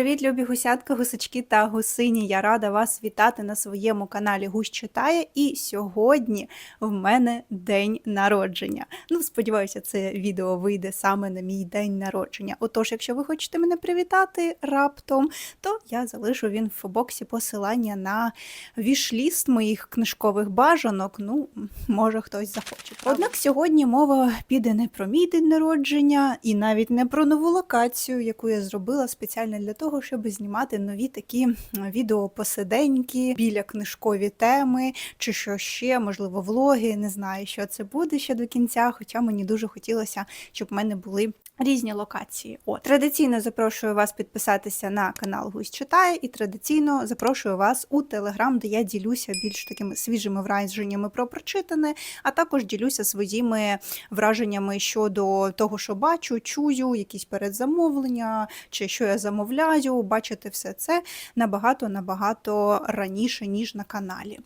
Привіт, любі гусятка, гусачки та гусині. Я рада вас вітати на своєму каналі Гусь читає. І сьогодні в мене день народження. Ну, сподіваюся, це відео вийде саме на мій день народження. Отож, якщо ви хочете мене привітати раптом, то я залишу в інфобоксі посилання на вішліст моїх книжкових бажанок. Ну, може, хтось захоче. Однак сьогодні мова піде не про мій день народження і навіть не про нову локацію, яку я зробила спеціально для того, щоб знімати нові такі відео посиденьки біля книжкові теми, чи що ще, можливо, влоги. Не знаю, що це буде ще до кінця. Хоча мені дуже хотілося, щоб в мене були. Різні локації. От традиційно запрошую вас підписатися на канал Гусь читає, і традиційно запрошую вас у Телеграм, де я ділюся більш такими свіжими враженнями про прочитане, а також ділюся своїми враженнями щодо того, що бачу, чую, якісь передзамовлення, чи що я замовляю. Бачити все це набагато набагато раніше, ніж на каналі.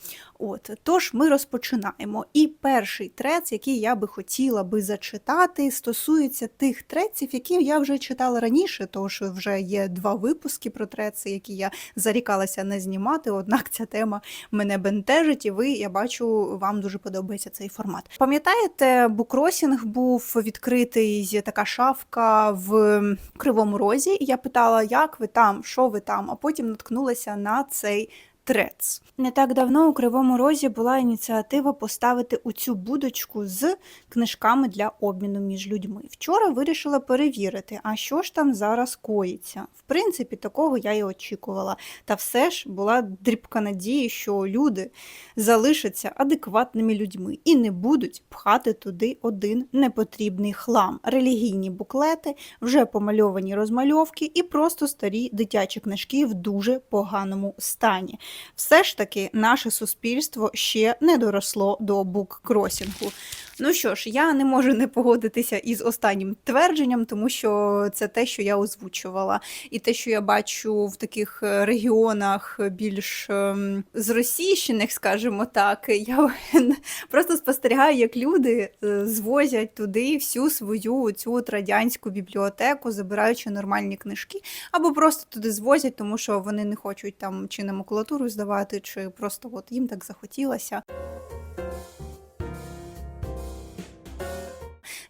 От тож ми розпочинаємо. І перший трец, який я би хотіла би зачитати, стосується тих треців, які я вже читала раніше, тому що вже є два випуски про треци, які я зарікалася не знімати. Однак ця тема мене бентежить, і ви, я бачу, вам дуже подобається цей формат. Пам'ятаєте, букросінг був відкритий така шафка в Кривому Розі. Я питала, як ви там, що ви там, а потім наткнулася на цей. Трец. Не так давно у Кривому Розі була ініціатива поставити у цю будочку з книжками для обміну між людьми. Вчора вирішила перевірити, а що ж там зараз коїться. В принципі, такого я і очікувала. Та все ж була дрібка надії, що люди залишаться адекватними людьми і не будуть пхати туди один непотрібний хлам. Релігійні буклети, вже помальовані розмальовки і просто старі дитячі книжки в дуже поганому стані. Все ж таки, наше суспільство ще не доросло до буккросінгу. Ну що ж, я не можу не погодитися із останнім твердженням, тому що це те, що я озвучувала, і те, що я бачу в таких е, регіонах більш ем, зросійщених, скажімо так, я просто спостерігаю, як люди е, звозять туди всю свою цю радянську бібліотеку, забираючи нормальні книжки, або просто туди звозять, тому що вони не хочуть там чи на макулатуру здавати, чи просто от їм так захотілося.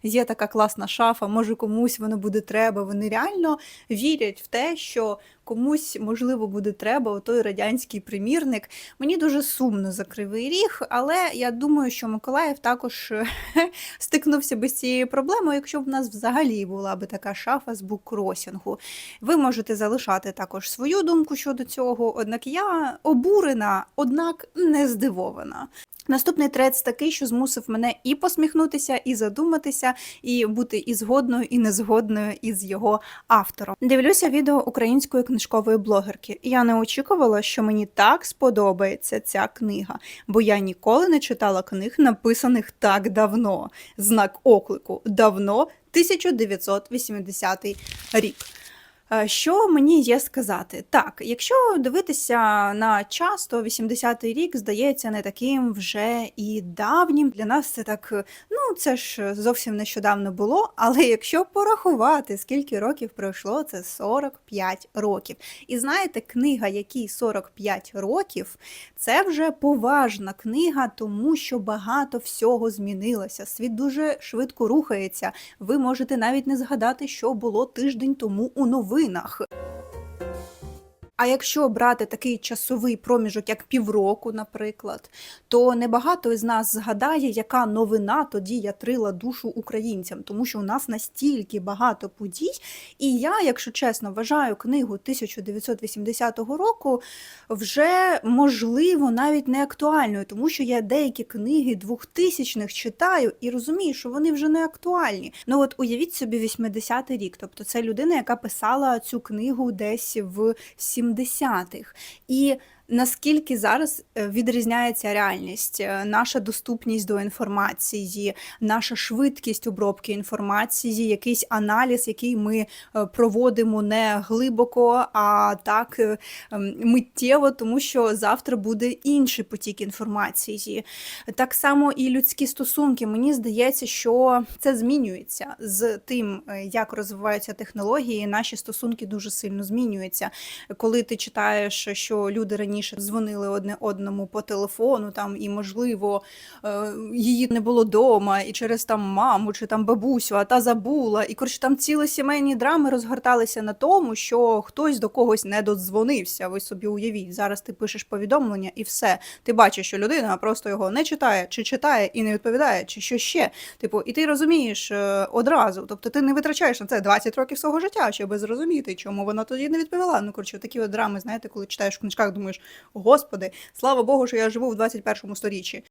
Є така класна шафа, може комусь воно буде треба. Вони реально вірять в те, що комусь, можливо, буде треба той радянський примірник. Мені дуже сумно за кривий ріг, але я думаю, що Миколаїв також стикнувся би з цією проблемою, якщо б в нас взагалі була би така шафа з буккросінгу. Ви можете залишати також свою думку щодо цього, однак я обурена, однак не здивована. Наступний трец такий, що змусив мене і посміхнутися, і задуматися, і бути і згодною, і незгодною із його автором. Дивлюся відео української книжкової блогерки. Я не очікувала, що мені так сподобається ця книга, бо я ніколи не читала книг, написаних так давно. Знак оклику давно 1980 рік. Е, Що мені є сказати? Так, якщо дивитися на час, то 80-й рік здається не таким вже і давнім. Для нас це так, ну це ж зовсім нещодавно було. Але якщо порахувати, скільки років пройшло, це 45 років. І знаєте, книга, якій 45 років, це вже поважна книга, тому що багато всього змінилося. Світ дуже швидко рухається. Ви можете навіть не згадати, що було тиждень тому у 自己拿喝 А якщо брати такий часовий проміжок, як півроку, наприклад, то небагато із нас згадає, яка новина тоді ятрила душу українцям, тому що у нас настільки багато подій. І я, якщо чесно, вважаю книгу 1980 року вже можливо навіть не актуальною, тому що я деякі книги 2000-х читаю і розумію, що вони вже не актуальні. Ну от уявіть собі 80-й рік, тобто це людина, яка писала цю книгу десь в 70-х. І Наскільки зараз е, відрізняється реальність, е, наша доступність до інформації, наша швидкість обробки інформації, якийсь аналіз, який ми е, проводимо не глибоко, а так ем, миттєво, тому що завтра буде інший потік інформації. Так само і людські стосунки. Мені здається, що це змінюється з тим, як розвиваються технології. Наші стосунки дуже сильно змінюються. Коли ти читаєш, що люди раніше дзвонили одне одному по телефону, там і можливо е, її не було вдома, і через там маму чи там бабусю, а та забула. І коротше, там цілі сімейні драми розгорталися на тому, що хтось до когось не додзвонився. Ви собі уявіть, зараз ти пишеш повідомлення і все. Ти бачиш, що людина просто його не читає, чи читає і не відповідає, чи що ще. Типу, і ти розумієш е, одразу. Тобто ти не витрачаєш на це 20 років свого життя, щоб зрозуміти, чому вона тоді не відповіла. Ну коротше, такі от драми, знаєте, коли читаєш в книжках, думаєш, господи, слава Богу, що я живу в 21 сторіччі.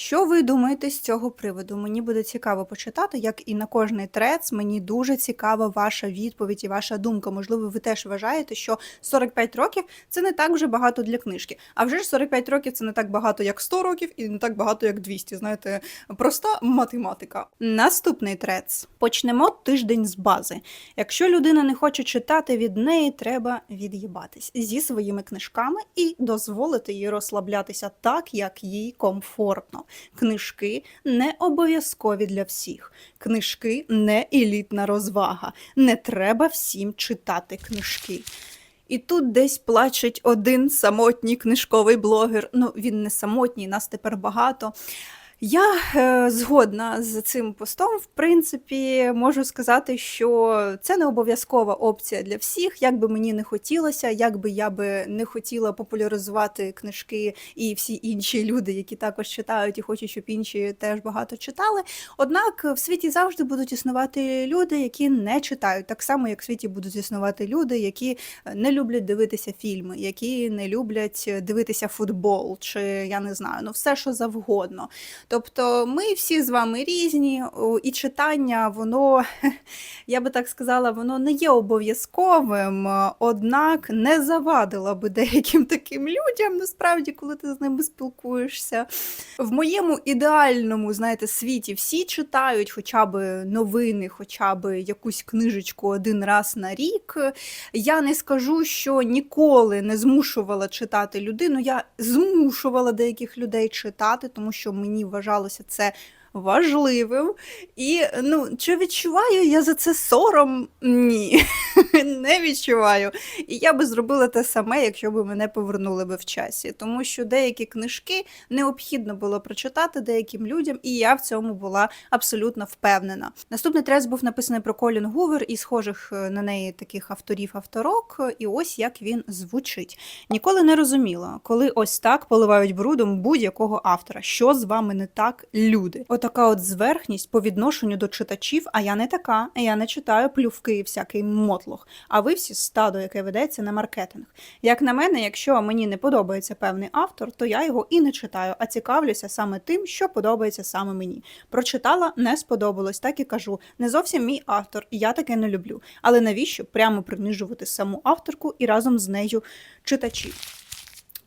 Що ви думаєте з цього приводу? Мені буде цікаво почитати, як і на кожний трец. Мені дуже цікава ваша відповідь і ваша думка. Можливо, ви теж вважаєте, що 45 років це не так вже багато для книжки. А вже ж 45 років це не так багато, як 100 років, і не так багато, як 200. Знаєте, проста математика. Наступний трец. Почнемо тиждень з бази. Якщо людина не хоче читати, від неї треба від'їбатись зі своїми книжками і дозволити їй розслаблятися так, як їй комфортно. Книжки не обов'язкові для всіх. Книжки не елітна розвага. Не треба всім читати книжки. І тут десь плачеть один самотній книжковий блогер. Ну, він не самотній, нас тепер багато. Я е, згодна з цим постом. В принципі, можу сказати, що це не обов'язкова опція для всіх. Як би мені не хотілося, як би я би не хотіла популяризувати книжки і всі інші люди, які також читають і хочуть, щоб інші теж багато читали. Однак в світі завжди будуть існувати люди, які не читають, так само як в світі будуть існувати люди, які не люблять дивитися фільми, які не люблять дивитися футбол, чи я не знаю, ну все що завгодно. Тобто ми всі з вами різні, і читання, воно, я би так сказала, воно не є обов'язковим, однак не завадило би деяким таким людям, насправді, коли ти з ними спілкуєшся. В моєму ідеальному, знаєте, світі всі читають хоча б новини, хоча б якусь книжечку один раз на рік. Я не скажу, що ніколи не змушувала читати людину. Я змушувала деяких людей читати, тому що мені вважалося це важливим. І ну, чи відчуваю я за це сором? Ні, не відчуваю. І я би зробила те саме, якщо б мене повернули би в часі. Тому що деякі книжки необхідно було прочитати деяким людям, і я в цьому була абсолютно впевнена. Наступний трес був написаний про Колін Гувер і схожих е, на неї таких авторів-авторок. І ось як він звучить. Ніколи не розуміла, коли ось так поливають брудом будь-якого автора. Що з вами не так, люди? Отака от зверхність по відношенню до читачів, а я не така, я не читаю плювки і всякий мотлох. А ви всі стадо, яке ведеться на маркетинг. Як на мене, якщо мені не подобається певний автор, то я його і не читаю, а цікавлюся саме тим, що подобається саме мені. Прочитала, не сподобалось, так і кажу. Не зовсім мій автор, і я таке не люблю. Але навіщо прямо принижувати саму авторку і разом з нею читачів?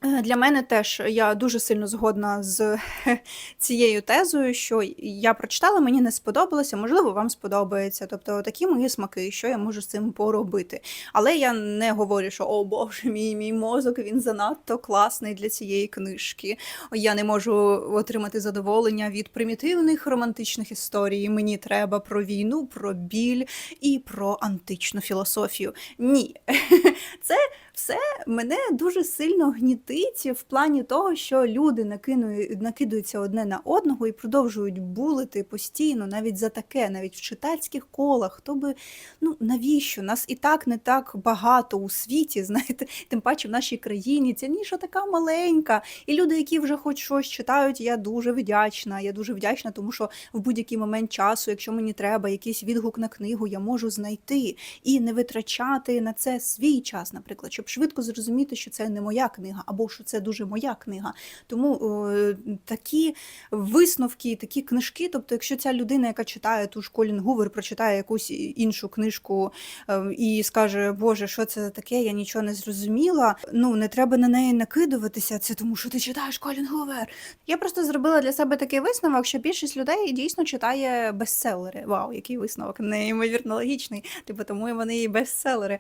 Е, Для мене теж я дуже сильно згодна з цією тезою, що я прочитала, мені не сподобалося, можливо, вам сподобається. Тобто такі мої смаки, що я можу з цим поробити. Але я не говорю, що о Боже, мій мій мозок він занадто класний для цієї книжки. Я не можу отримати задоволення від примітивних романтичних історій. Мені треба про війну, про біль і про античну філософію. Ні, це все мене дуже сильно гнітить в плані того, що люди накинують, накидуються одне на одного і продовжують булити постійно, навіть за таке, навіть в читальських колах. Хто би, ну навіщо? Нас і так не так багато у світі, знаєте, тим паче в нашій країні. Ця ніша така маленька. І люди, які вже хоч щось читають, я дуже вдячна. Я дуже вдячна, тому що в будь-який момент часу, якщо мені треба якийсь відгук на книгу, я можу знайти і не витрачати на це свій час, наприклад, щоб швидко зрозуміти, що це не моя книга, або що це дуже моя книга. Тому е, такі висновки, такі книжки. Тобто, якщо ця людина, яка читає ту ж Колін Гувер, прочитає якусь іншу книжку е, і скаже, Боже, що це таке, я нічого не зрозуміла. Ну не треба на неї накидуватися. Це тому, що ти читаєш Колін Гувер. Я просто зробила для себе такий висновок, що більшість людей дійсно читає бестселери. Вау, який висновок неймовірно логічний. Типу, тому вони і бестселери.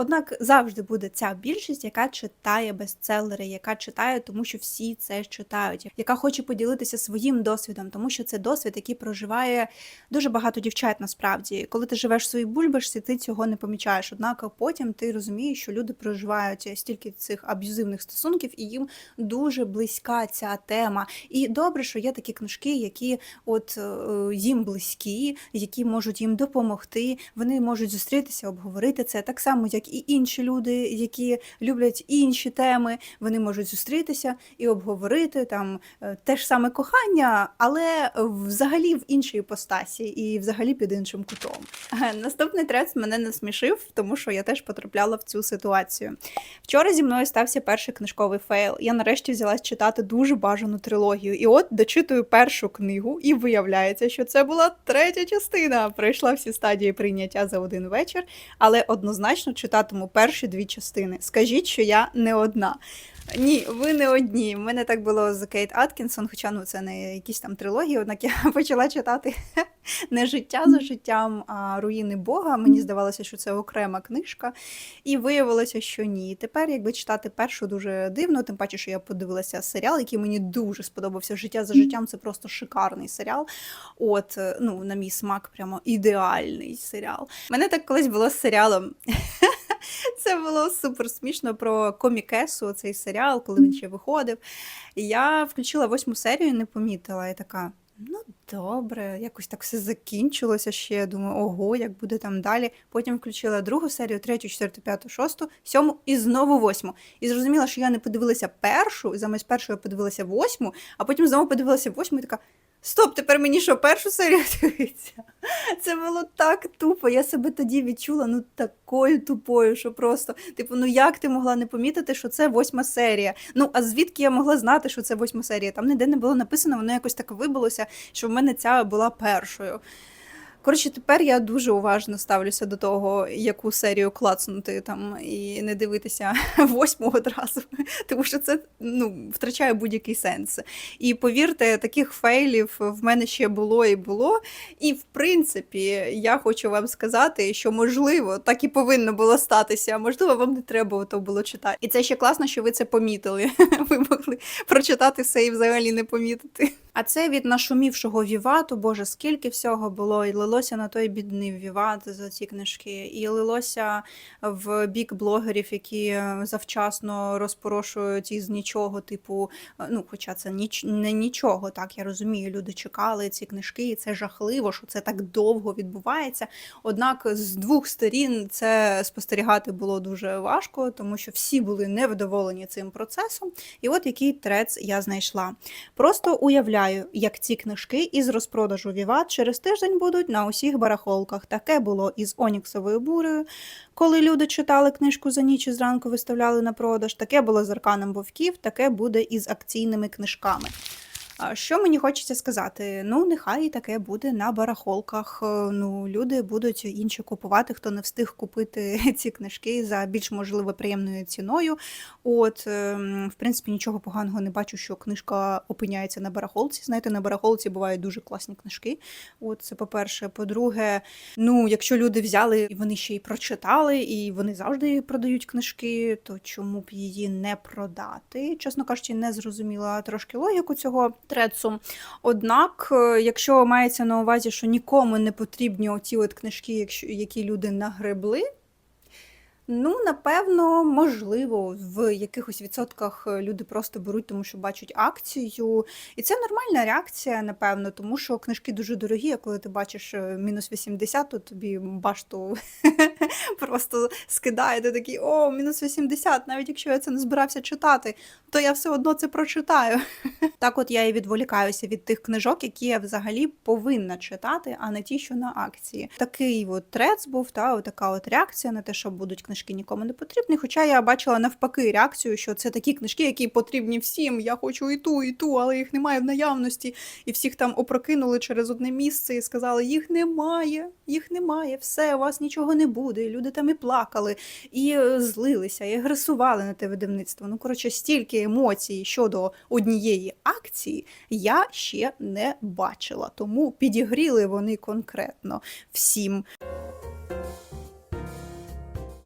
Однак завжди буде ця більшість, яка читає бестселери, яка читає, тому що всі це читають, яка хоче поділитися своїм досвідом, тому що це досвід, який проживає дуже багато дівчат. Насправді, коли ти живеш в своїй бульбашці, ти цього не помічаєш. Однак потім ти розумієш, що люди проживають стільки цих аб'юзивних стосунків, і їм дуже близька ця тема. І добре, що є такі книжки, які от е, їм близькі, які можуть їм допомогти. Вони можуть зустрітися, обговорити це так само, як і інші люди, які люблять інші теми, вони можуть зустрітися і обговорити там е, те ж саме кохання, але взагалі в іншій іпостасі і взагалі під іншим кутом. Е, Наступний трец мене насмішив, тому що я теж потрапляла в цю ситуацію. Вчора зі мною стався перший книжковий фейл. Я нарешті взялась читати дуже бажану трилогію. І от дочитую першу книгу, і виявляється, що це була третя частина. Пройшла всі стадії прийняття за один вечір, але однозначно читатиму перші дві частини. Скажіть, що я не одна. Ні, ви не одні. У мене так було з Кейт Аткінсон, хоча ну це не якісь там трилогії, однак я почала читати не життя за життям, а руїни Бога. Мені здавалося, що це окрема книжка. І виявилося, що ні. Тепер, якби читати першу дуже дивно, тим паче, що я подивилася серіал, який мені дуже сподобався. Життя за життям це просто шикарний серіал. От, ну, на мій смак, прямо ідеальний серіал. Мене так колись було з серіалом. Це було супер смішно про комікесу, цей серіал, коли він ще виходив. І я включила восьму серію і не помітила. І така. Ну, добре, якось так все закінчилося ще. Я Думаю, ого, як буде там далі. Потім включила другу серію, третю, четверту, п'яту, шосту, сьому і знову восьму. І зрозуміла, що я не подивилася першу, і замість першої я подивилася восьму, а потім знову подивилася восьму і така. Стоп, тепер мені що першу серію дивиться? Це було так тупо. Я себе тоді відчула ну такою тупою, що просто, типу, ну як ти могла не помітити, що це восьма серія? Ну, а звідки я могла знати, що це восьма серія? Там ніде не було написано, воно якось так вибилося, що в мене ця була першою. Коротше, тепер я дуже уважно ставлюся до того, яку серію клацнути там і не дивитися восьму одразу, тому що це ну, втрачає будь-який сенс. І повірте, таких фейлів в мене ще було і було. І в принципі, я хочу вам сказати, що можливо так і повинно було статися. Можливо, вам не треба то було читати. І це ще класно, що ви це помітили. Ви могли прочитати все і взагалі не помітити. А це від нашумівшого Вівату, боже, скільки всього було, і лилося на той бідний Віват за ці книжки, і лилося в бік блогерів, які завчасно розпорошують із нічого, типу, ну, хоча це ніч не нічого, так я розумію. Люди чекали ці книжки, і це жахливо, що це так довго відбувається. Однак з двох сторін це спостерігати було дуже важко, тому що всі були невдоволені цим процесом. І от який трец я знайшла. Просто уявляю, як ці книжки із розпродажу Віват через тиждень будуть на усіх барахолках. Таке було із Оніксовою бурею, коли люди читали книжку за ніч і зранку виставляли на продаж. Таке було з арканом вовків, таке буде із акційними книжками. Що мені хочеться сказати? Ну, нехай таке буде на барахолках. Е, Ну, люди будуть інші купувати, хто не встиг купити ці книжки за більш можливо приємною ціною. От, ем, в принципі, нічого поганого не бачу, що книжка опиняється на барахолці. Знаєте, на барахолці бувають дуже класні книжки. От це по-перше. По-друге, ну, якщо люди взяли і вони ще й прочитали, і вони завжди продають книжки, то чому б її не продати? Чесно кажучи, не зрозуміла трошки логіку цього трецу. Однак, е, якщо мається на увазі, що нікому не потрібні оті от книжки, які люди нагребли. Ну, напевно, можливо, в якихось відсотках е, люди просто беруть, тому що бачать акцію. І це нормальна реакція, напевно, тому що книжки дуже дорогі, а коли ти бачиш е, мінус 80, то тобі башту просто скидає. Ти такий, о, мінус 80, навіть якщо я це не збирався читати, то я все одно це прочитаю. Так от я і відволікаюся від тих книжок, які я взагалі повинна читати, а не ті, що на акції. Такий от трец був, та така от реакція на те, що будуть книжки нікому не потрібні. Хоча я бачила навпаки реакцію, що це такі книжки, які потрібні всім. Я хочу і ту, і ту, але їх немає в наявності. І всіх там опрокинули через одне місце і сказали: їх немає, їх немає, все, у вас нічого не буде. І люди там і плакали, і е, злилися, і агресували на те видавництво. Ну, коротше, стільки емоцій щодо однієї акції я ще не бачила. Тому підігріли вони конкретно всім.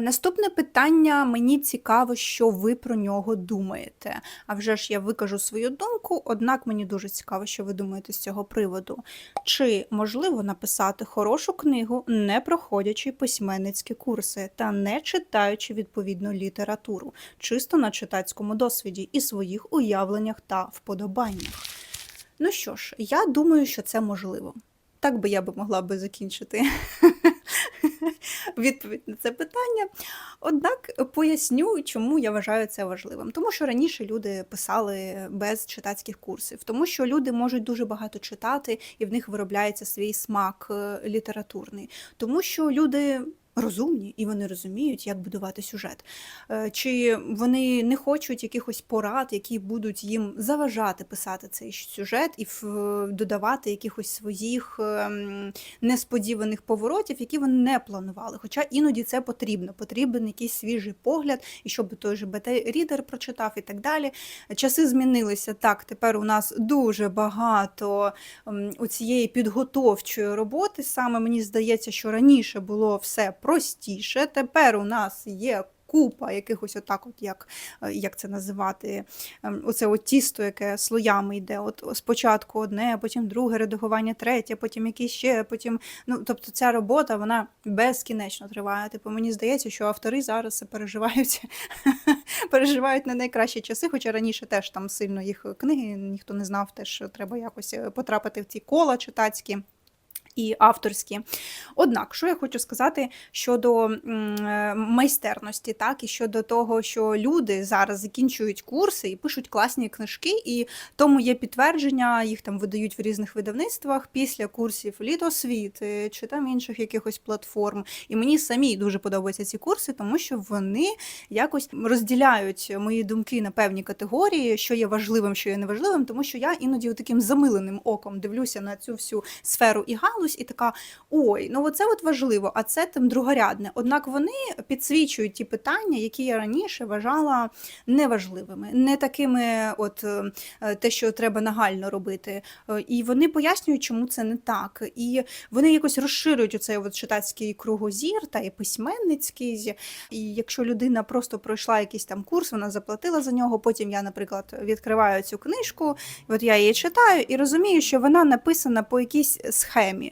Наступне питання мені цікаво, що ви про нього думаєте. А вже ж я викажу свою думку, однак мені дуже цікаво, що ви думаєте з цього приводу. Чи можливо написати хорошу книгу, не проходячи письменницькі курси та не читаючи відповідну літературу, чисто на читацькому досвіді і своїх уявленнях та вподобаннях? Ну що ж, я думаю, що це можливо. Так би я би могла би закінчити відповідь на це питання. Однак поясню, чому я вважаю це важливим. Тому що раніше люди писали без читацьких курсів, тому що люди можуть дуже багато читати, і в них виробляється свій смак е, літературний, тому що люди. Розумні і вони розуміють, як будувати сюжет. Е, Чи вони не хочуть якихось порад, які будуть їм заважати писати цей сюжет і додавати якихось своїх ем, несподіваних поворотів, які вони не планували. Хоча іноді це потрібно. Потрібен якийсь свіжий погляд, і щоб той же бета-рідер прочитав і так далі. Часи змінилися. Так, тепер у нас дуже багато ем, у цієї підготовчої роботи. Саме мені здається, що раніше було все простіше. Тепер у нас є. Купа якихось отак, от як, е, як це називати, ем, оце от тісто, яке слоями йде. От спочатку одне, потім друге редагування, третє, потім якісь ще, потім. Ну, тобто ця робота вона безкінечно триває. Типу, мені здається, що автори зараз переживають, переживають не найкращі часи, хоча раніше теж там сильно їх книги ніхто не знав, теж треба якось е, потрапити в ці кола читацькі. І авторські. Однак, що я хочу сказати щодо е, майстерності, так і щодо того, що люди зараз закінчують курси і пишуть класні книжки, і тому є підтвердження, їх там видають в різних видавництвах після курсів літосвіти чи там інших якихось платформ. І мені самі дуже подобаються ці курси, тому що вони якось розділяють мої думки на певні категорії, що є важливим, що є неважливим, тому що я іноді таким замиленим оком дивлюся на цю всю сферу і галузь, і така: ой, ну оце от важливо, а це там другорядне. Однак вони підсвічують ті питання, які я раніше вважала неважливими, не такими, от е, те, що треба нагально робити. Е, І вони пояснюють, чому це не так. І вони якось розширюють оцей от читацький кругозір та і письменницький. І якщо людина просто пройшла якийсь там курс, вона заплатила за нього. Потім я, наприклад, відкриваю цю книжку, от я її читаю і розумію, що вона написана по якійсь схемі.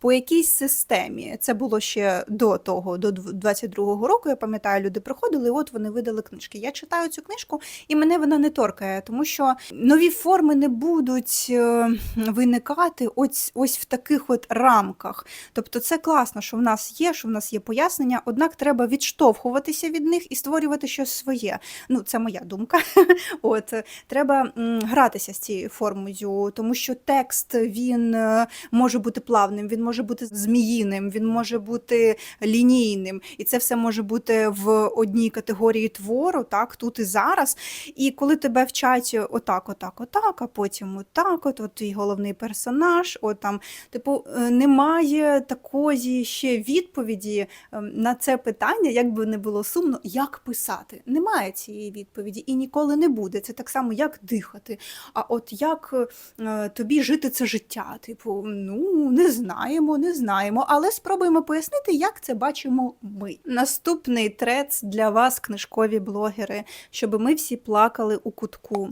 По якійсь системі це було ще до того, до 22-го року. Я пам'ятаю, люди приходили, і от вони видали книжки. Я читаю цю книжку, і мене вона не торкає, тому що нові форми не будуть е, виникати ось ось в таких от рамках. Тобто, це класно, що в нас є, що в нас є пояснення, однак треба відштовхуватися від них і створювати щось своє. Ну, це моя думка. От треба гратися з цією формою, тому що текст він е, може бути плавним, він може бути зміїним, він може бути лінійним, і це все може бути в одній категорії твору, так тут і зараз. І коли тебе вчать отак, отак, отак, а потім отак, от, от твій головний персонаж, от там, типу, е, немає такої ще відповіді ем, на це питання, як би не було сумно, як писати. Немає цієї відповіді і ніколи не буде. Це так само, як дихати. А от як е, тобі жити це життя? Типу, ну не знаємо, не знаємо, але спробуємо пояснити, як це бачимо ми. Наступний трец для вас, книжкові блогери, щоб ми всі плакали у кутку.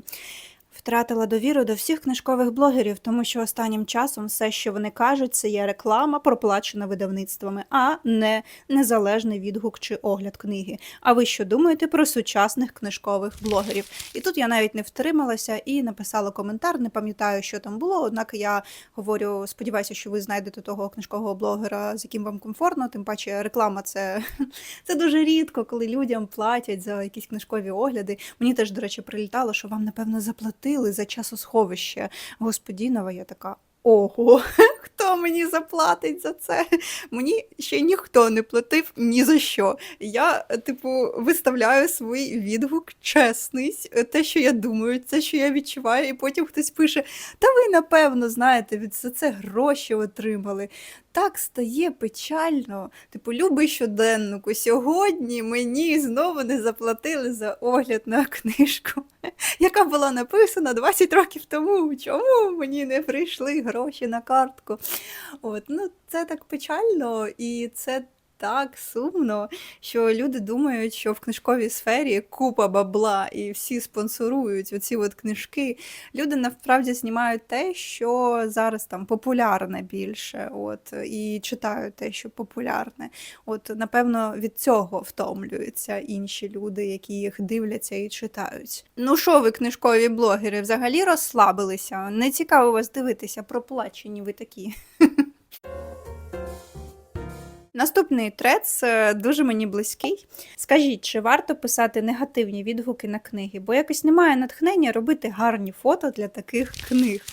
Втратила довіру до всіх книжкових блогерів, тому що останнім часом все, що вони кажуть, це є реклама, проплачена видавництвами, а не незалежний відгук чи огляд книги. А ви що думаєте про сучасних книжкових блогерів? І тут я навіть не втрималася і написала коментар. Не пам'ятаю, що там було. Однак я говорю, сподіваюся, що ви знайдете того книжкового блогера, з яким вам комфортно. Тим паче, реклама це, це дуже рідко, коли людям платять за якісь книжкові огляди. Мені теж, до речі, прилітало, що вам напевно заплатили за часосховище Господінова. Я така. Ого, хто мені заплатить за це? Мені ще ніхто не платив ні за що. Я, типу, виставляю свій відгук, чесний, те, що я думаю, те, що я відчуваю, і потім хтось пише: Та ви, напевно, знаєте, за це гроші отримали. Так стає печально. Типу, любий щоденнику. Сьогодні мені знову не заплатили за огляд на книжку, яка була написана 20 років тому. Чому мені не прийшли гроші на картку? От, ну, це так печально і це. Так сумно, що люди думають, що в книжковій сфері купа бабла і всі спонсорують оці от книжки. Люди насправді знімають те, що зараз там популярне більше, от і читають те, що популярне. От, напевно, від цього втомлюються інші люди, які їх дивляться і читають. Ну що ви, книжкові блогери, взагалі розслабилися? Не цікаво вас дивитися, проплачені ви такі. Наступний трец е, дуже мені близький. Скажіть, чи варто писати негативні відгуки на книги? Бо якось немає натхнення робити гарні фото для таких книг.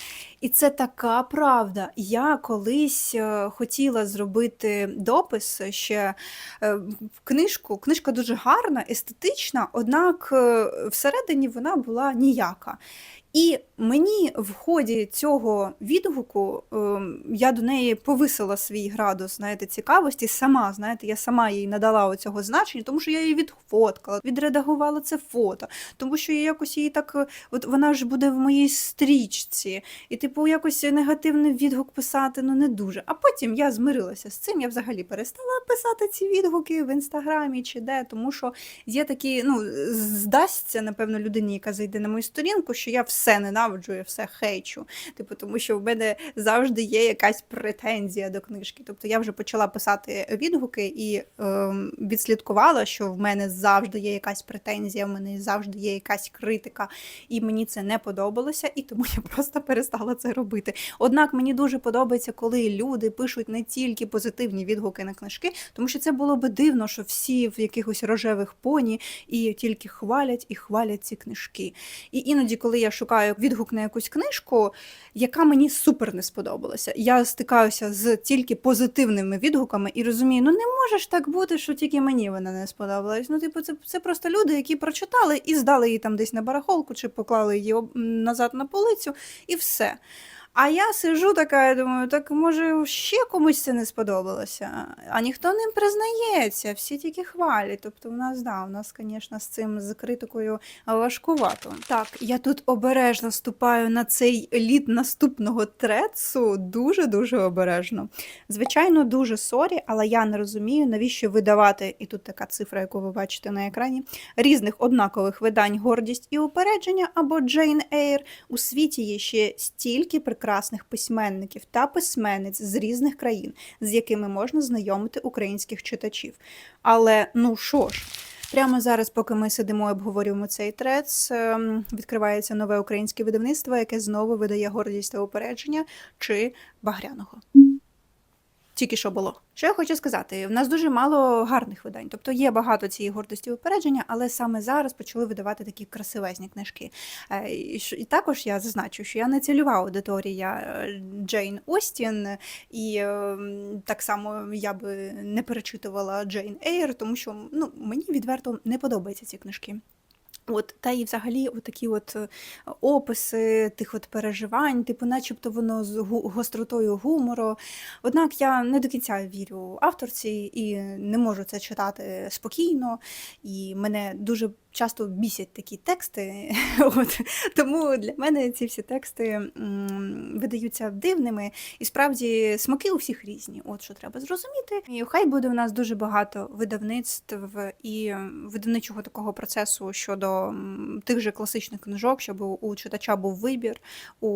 І це така правда. Я колись е, хотіла зробити допис ще е, в книжку. Книжка дуже гарна, естетична, однак всередині вона була ніяка. І мені в ході цього відгуку ем, я до неї повисила свій градус знаєте, цікавості сама. Знаєте, я сама їй надала оцього значення, тому що я її відфоткала, відредагувала це фото, тому що я якось її так, от вона ж буде в моїй стрічці, і типу якось негативний відгук писати ну не дуже. А потім я змирилася з цим. Я взагалі перестала писати ці відгуки в інстаграмі чи де, тому що є такі, ну здасться, напевно, людині, яка зайде на мою сторінку, що я все ненавиджу, я все хейчу. Типу, тому що в мене завжди є якась претензія до книжки. Тобто я вже почала писати відгуки і е, відслідкувала, що в мене завжди є якась претензія, в мене завжди є якась критика, і мені це не подобалося, і тому я просто перестала це робити. Однак мені дуже подобається, коли люди пишуть не тільки позитивні відгуки на книжки, тому що це було би дивно, що всі в якихось рожевих поні і тільки хвалять і хвалять ці книжки. І іноді, коли я шукаю відгук на якусь книжку, яка мені супер не сподобалася, я стикаюся з тільки позитивними відгуками і розумію, ну не може ж так бути, що тільки мені вона не сподобалась. Ну, типу, це, це просто люди, які прочитали і здали її там десь на барахолку чи поклали її назад на полицю, і все. А я сижу така, я думаю, так може ще комусь це не сподобалося. А ніхто не признається, всі тільки хвалять. Тобто, в нас, да, у нас, звісно, з цим з критикою важкувато. Так, я тут обережно ступаю на цей лід наступного трецу, дуже-дуже обережно. Звичайно, дуже сорі, але я не розумію, навіщо видавати, і тут така цифра, яку ви бачите на екрані, різних однакових видань гордість і упередження або Джейн Ейр. У світі є ще стільки прекрасних письменників та письменниць з різних країн, з якими можна знайомити українських читачів. Але ну що ж. Прямо зараз, поки ми сидимо обговорюємо цей трец, ем, відкривається нове українське видавництво, яке знову видає гордість та упередження чи багряного. Тільки що було. Що я хочу сказати? В нас дуже мало гарних видань. Тобто є багато цієї гордості упередження, але саме зараз почали видавати такі красивезні книжки. Е, І також я зазначу, що я не цільова аудиторія е, Джейн Остін, і е, так само я би не перечитувала Джейн Ейр, тому що ну, мені відверто не подобаються ці книжки. От, та і взагалі такі от е, описи тих от переживань, типу, начебто воно з гостротою гумору. Однак я не до кінця вірю авторці і не можу це читати спокійно. І мене дуже часто бісять такі тексти. От. Тому для мене ці всі тексти видаються дивними. І справді смаки у всіх різні. От що треба зрозуміти. І хай буде у нас дуже багато видавництв і видавничого такого процесу щодо тих же класичних книжок, щоб у- у читача був вибір, у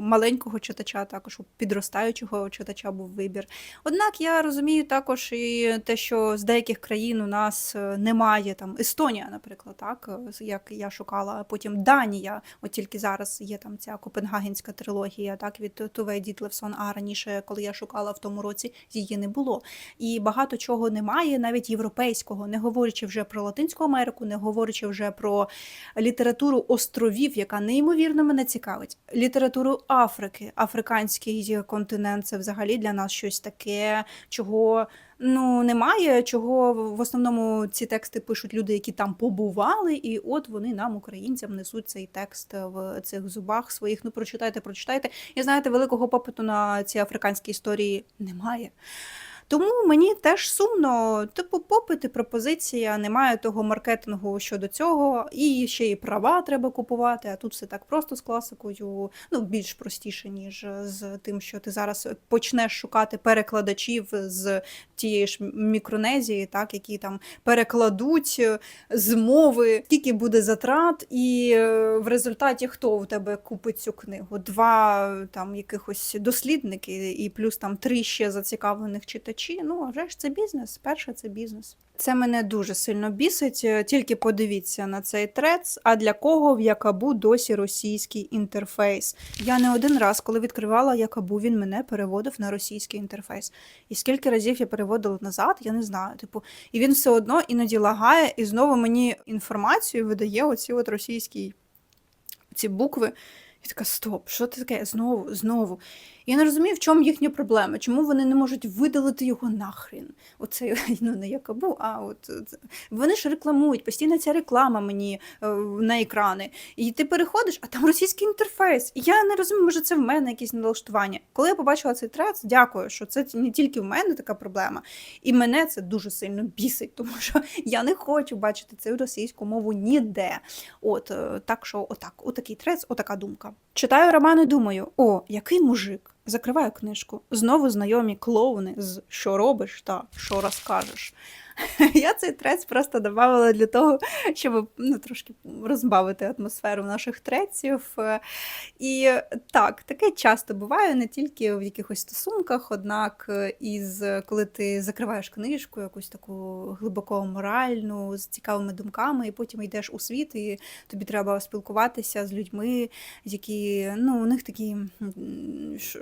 маленького читача, також у підростаючого читача був вибір. Однак я розумію також і те, що з деяких країн у нас е, немає там Естонія, наприклад, так е, як я шукала, потім Данія. От тільки зараз є там ця Копенгагенська трилогія, так від Туве Дітлевсон. А раніше, коли я шукала в тому році, її не було. І багато чого немає, навіть європейського, не говорячи вже про Латинську Америку, не говорячи вже про літературу островів, яка неймовірно мене цікавить. Літературу Африки, африканський континент це взагалі для нас щось таке, чого ну немає, чого в основному ці тексти пишуть люди, які там побували, і от вони нам, українцям, несуть цей текст в цих зубах своїх. Ну прочитайте, прочитайте. І знаєте, великого попиту на ці африканські історії немає. Тому мені теж сумно, типу, попит пропозиція, немає того маркетингу щодо цього, і ще і права треба купувати. А тут все так просто з класикою, ну більш простіше, ніж з тим, що ти зараз почнеш шукати перекладачів з тієї ж Мікронезії, так які там перекладуть е, з мови, скільки буде затрат, і е, в результаті хто у тебе купить цю книгу? Два там якихось дослідники, і плюс там три ще зацікавлених читачі. Ну а вже ж це бізнес. Перше це бізнес. Це мене дуже сильно бісить. Е, Тільки подивіться на цей трец. А для кого в Якабу досі російський інтерфейс? Я не один раз, коли відкривала Якабу, він мене переводив на російський інтерфейс. І скільки разів я переводила назад, я не знаю. Типу, і він все одно іноді лагає, і знову мені інформацію видає оці от російські ці букви. І така, стоп, що це таке? Знову, знову. Я не розумію, в чому їхня проблема, чому вони не можуть видалити його нахрін. Оце ну не якабу, а от вони ж рекламують, постійно ця реклама мені е, на екрани. І ти переходиш, а там російський інтерфейс. І я не розумію, може, це в мене якісь налаштування. Коли я побачила цей трец, дякую, що це не тільки в мене така проблема, і мене це дуже сильно бісить, тому що я не хочу бачити цю російську мову ніде. От е, так що, отак, отакий трец, отака думка. Читаю роман і думаю: о, який мужик. Закриваю книжку. Знову знайомі клоуни з що робиш та що розкажеш. Я цей трец просто додавала для того, щоб ну, трошки розбавити атмосферу наших треців. Е, І так, таке часто буває не тільки в якихось стосунках, однак е, із коли ти закриваєш книжку, якусь таку глибоко моральну, з цікавими думками, і потім йдеш у світ, і тобі треба спілкуватися з людьми, які ну, у них такі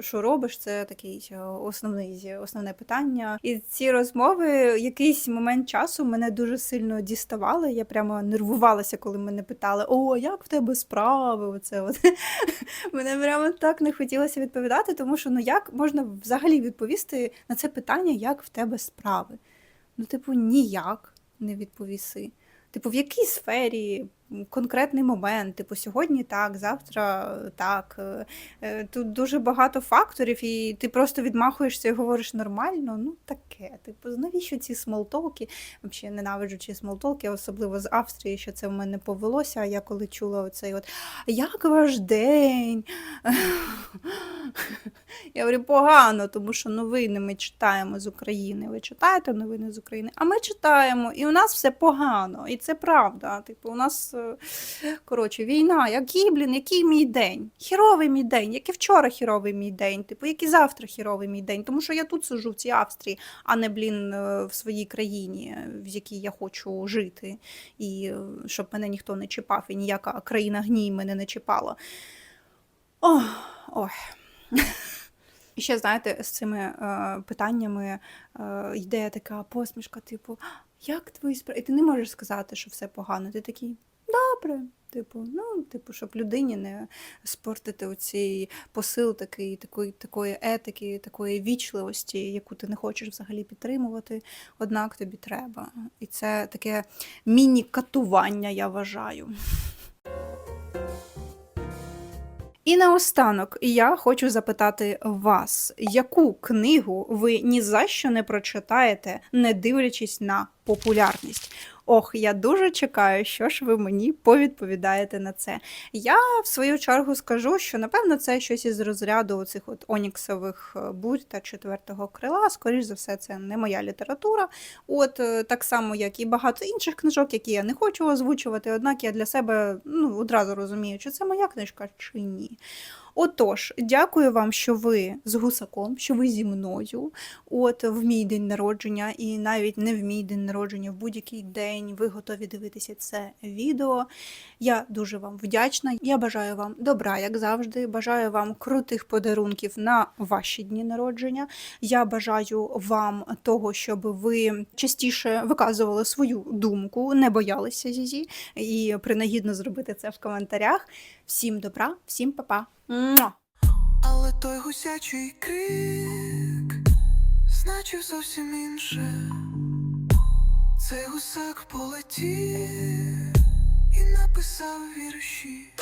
що робиш, це такий е, основний основне питання. І ці розмови якийсь момент часу мене дуже сильно діставали. Я прямо нервувалася, коли мене питали: О, як в тебе справи? Оце от. Мене прямо так не хотілося відповідати, тому що ну як можна взагалі відповісти на це питання, як в тебе справи? Ну, типу, ніяк не відповіси. Типу, в якій сфері конкретний момент? Типу, сьогодні так, завтра так. Е, е, Тут дуже багато факторів, і ти просто відмахуєшся і говориш нормально. Ну таке. Типу, навіщо ці смолтолки? Взагалі ненавиджу ці смолтолки, особливо з Австрії, що це в мене повелося. А я коли чула оцей от як ваш день? Я говорю, погано, тому що новини ми читаємо з України. Ви читаєте новини з України, а ми читаємо, і у нас все погано. І це правда. Типу, у нас е, коротше війна. Який, блін, який мій день? Хіровий мій день, як і вчора хіровий мій день, типу, як і завтра хіровий мій день. Тому що я тут сижу в цій Австрії, а не блін е, в своїй країні, в якій я хочу жити, і е, щоб мене ніхто не чіпав, і ніяка країна гній мене не чіпала. Ох, ой. І ще, знаєте, з цими е, питаннями е, йде така посмішка, типу, як твої справи? І ти не можеш сказати, що все погано. Ти такий, добре. Типу, ну, типу, щоб людині не спортити оцей посил такий, такої, такої етики, такої вічливості, яку ти не хочеш взагалі підтримувати, однак тобі треба. І це таке міні-катування, я вважаю. І наостанок я хочу запитати вас, яку книгу ви ні за що не прочитаєте, не дивлячись на популярність. Ох, я дуже чекаю, що ж ви мені повідповідаєте на це. Я в свою чергу скажу, що напевно це щось із розряду цих от оніксових е, бурь та четвертого крила. Скоріш за все, це не моя література. От е, так само, як і багато інших книжок, які я не хочу озвучувати, однак я для себе ну, одразу розумію, чи це моя книжка, чи ні. Отож, дякую вам, що ви з гусаком, що ви зі мною. От в мій день народження, і навіть не в мій день народження, в будь-який день ви готові дивитися це відео. Я дуже вам вдячна. Я бажаю вам добра, як завжди. Бажаю вам крутих подарунків на ваші дні народження. Я бажаю вам того, щоб ви частіше виказували свою думку, не боялися зізі, і принагідно зробити це в коментарях. Всім добра, всім па-па. Але той гусячий крик значив зовсім інше. Цей гусак полетів і написав вірші.